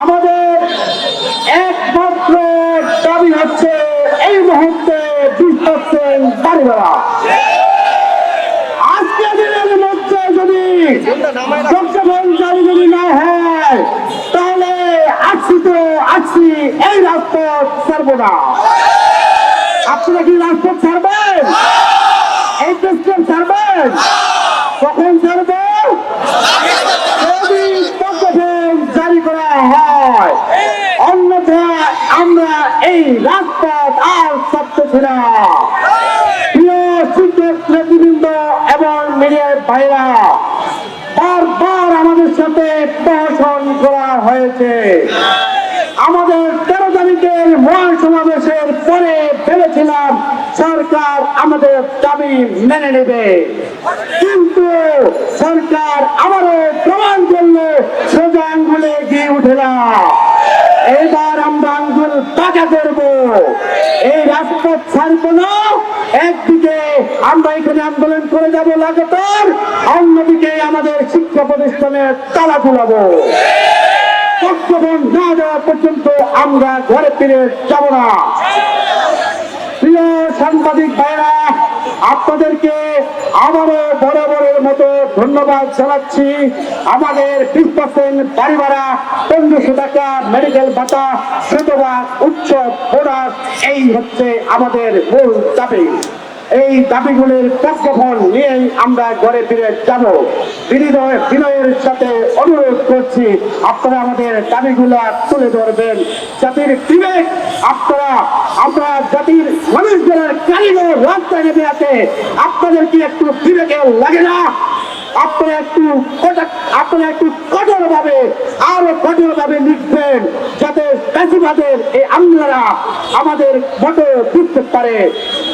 আমাদের একমাত্র দাবি হচ্ছে এই মুহূর্তে বিশ পার্সেন্ট বাড়ি ভাড়া। আজকে দিনের মধ্যে যদি যদি না হয়, তাহলে আসছি তো আসছি এই রাজপথ ছাড়বো না। আপনারা কি রাজপথ ছাড়বেন এই দেশকে ছাড়বেন কখন ছাড়বো যদি সংশোধন জারি করা হয় অন্যথায় আমরা এই রাজপথ আর ছাড়তেছি না। প্রিয় শিক্ষক এবং মিডিয়ার ভাইরা, বারবার আমাদের সাথে প্রহসন করা হয়েছে। আমাদের তেরো তারিখের মহান সমাবেশের পরে ভেবেছিলাম সরকার আমাদের দাবি মেনে নেবে। কিন্তু সরকার আবারও প্রমাণ করল, সোজা আঙ্গুলে গিয়ে উঠে না। এইবার আমরা করব। এই রাজপথ ছাড়ব না। একদিকে আমরা এখানে আন্দোলন করে যাব লাগাতার, অন্যদিকে আমাদের শিক্ষা প্রতিষ্ঠানে তালা ফুলাবো না দেওয়া পর্যন্ত আমরা ঘরে ফিরে যাব না প্রিয় সাংবাদিক ভাইরা আপনাদেরকে আবারও বরাবরের মতো ধন্যবাদ জানাচ্ছি। আমাদের বিশ পার্সেন্ট পনেরোশো টাকা মেডিকেল ভাতা শতভাগ উৎসব বোনাস এই হচ্ছে আমাদের মূল দাবি। এই দাবিগুলির প্রজ্ঞাপন নিয়েই আমরা ঘরে ফিরে যাব। বিনিময় বিনয়ের সাথে অনুরোধ করছি, আপনারা আমাদের দাবিগুলা তুলে ধরবেন। জাতির বিবেক আপনারা, আমরা জাতির মানুষ যারা কারিগর রাস্তায় নেমে আছে। আপনাদের কি একটু বিবেকে লাগে না। আপনারা একটু কটা- আপনারা একটু কঠোর ভাবে আরও কঠোর ভাবে লিখবেন, যাতে চাষিবাদের এই আমলারা আমাদের মতো বুঝতে পারে।